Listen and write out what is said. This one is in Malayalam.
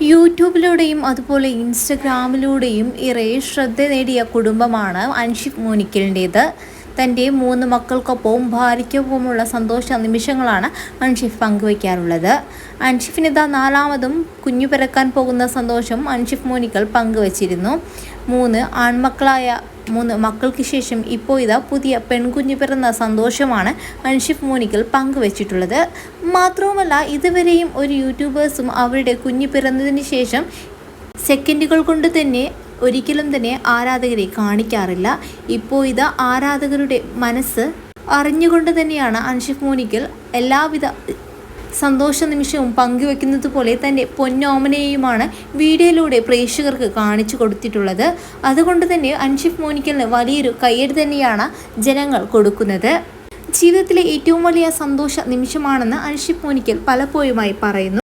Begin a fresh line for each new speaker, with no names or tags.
യൂട്യൂബിലൂടെയും അതുപോലെ ഇൻസ്റ്റഗ്രാമിലൂടെയും ഏറെ ശ്രദ്ധ നേടിയ കുടുംബമാണ് അൻഷിഫ് മോനിക്കലിന്റേത്. തന്റെ മൂന്ന് മക്കൾക്കൊപ്പവും ഭാര്യയ്ക്കൊപ്പമുള്ള സന്തോഷ നിമിഷങ്ങളാണ് അൻഷിഫ് പങ്കുവയ്ക്കാറുള്ളത്. അൻഷിഫിന് ഇതാ നാലാമതും കുഞ്ഞു പിറക്കാൻ പോകുന്ന സന്തോഷം അൻഷിഫ് മോനിക്കൽ പങ്കുവച്ചിരുന്നു. മൂന്ന് ആൺമക്കളായ മൂന്ന് മക്കൾക്ക് ശേഷം ഇപ്പോൾ ഇതാ പുതിയ പെൺകുഞ്ഞു പിറന്ന സന്തോഷമാണ് അൻഷിഫ് മോനിക്കൽ പങ്കുവച്ചിട്ടുള്ളത്. മാത്രവുമല്ല ഇതുവരെയും ഒരു യൂട്യൂബേഴ്സും അവരുടെ കുഞ്ഞു പിറന്നതിന് ശേഷം സെക്കൻഡുകൾ കൊണ്ട് തന്നെ ഒരിക്കലും തന്നെ ആരാധകരെ കാണിക്കാറില്ല. ഇപ്പോൾ ഇത് ആരാധകരുടെ മനസ്സ് അറിഞ്ഞുകൊണ്ട് തന്നെയാണ് അൻഷിഫ് മോനിക്കൽ എല്ലാവിധ സന്തോഷ നിമിഷവും പങ്കുവെക്കുന്നത് പോലെ തന്റെ പൊന്നോമനയെയുമാണ് വീഡിയോയിലൂടെ പ്രേക്ഷകർക്ക് കാണിച്ചു കൊടുത്തിട്ടുള്ളത്. അതുകൊണ്ട് തന്നെ അൻഷിഫ് മോനിക്കലിന് വലിയൊരു കയ്യടി തന്നെയാണ് ജനങ്ങൾ കൊടുക്കുന്നത്. ജീവിതത്തിലെ ഏറ്റവും വലിയ സന്തോഷ നിമിഷമാണെന്ന് അൻഷിഫ് മോനിക്കൽ പലപ്പോഴുമായി പറയുന്നു.